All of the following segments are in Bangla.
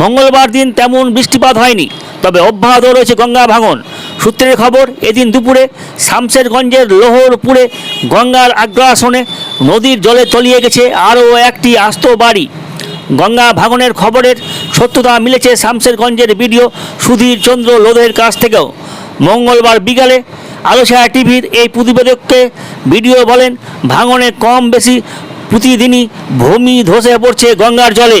মঙ্গলবার দিন তেমন বৃষ্টিপাত হয়নি, তবে অব্যাহত রয়েছে গঙ্গা ভাঙন। সূত্রের খবর, এদিন দুপুরে শামশেরগঞ্জের লোহরপুরে গঙ্গার আগ্রাসনে নদীর জলে তলিয়ে গেছে আরও একটি আস্ত বাড়ি। গঙ্গা ভাঙনের খবরের সত্যতা মিলেছে শামশেরগঞ্জের বিডিও সুধীর চন্দ্র লোধের কাছ থেকেও। মঙ্গলবার বিকালে আলোচনা টিভির এই প্রতিবেদককে ভিডিও বলেন, ভাঙনে কম বেশি প্রতিদিনই ভূমি ধসে পড়ছে গঙ্গার জলে।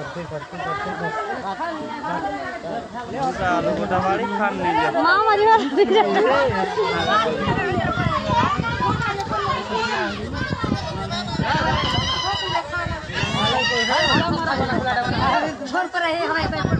करते करते करते आलू को दवाड़ी खान ले माँ मरी वाला दिख रहा। है छोड़ पर रहे हमारे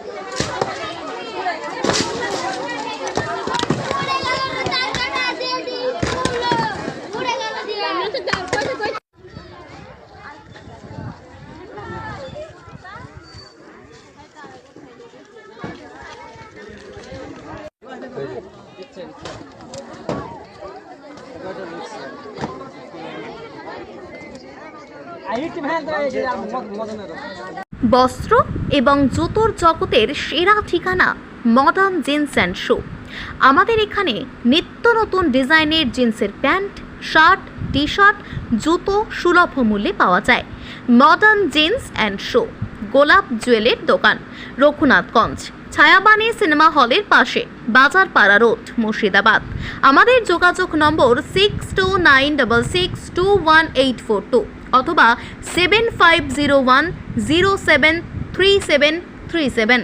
বস্ত্র এবং জুতোর জগতের সেরা ঠিকানা মডার্ন জিন্স অ্যান্ড শো আমাদের এখানে নিত্য নতুন ডিজাইনের জিন্সের প্যান্ট, শার্ট টি শার্ট জুতো সুলভ মূল্যে পাওয়া যায়। মডার্ন জিন্স অ্যান্ড শো গোলাপ জুয়েলের দোকান, রঘুনাথগঞ্জ। ছায়াবাণী সিনেমা হলের পাশে বাজার পাড়া রোড, মুর্শিদাবাদ। আমাদের যোগাযোগ number six two nine double six two one eight four two অথবা seven five zero one zero seven three seven three seven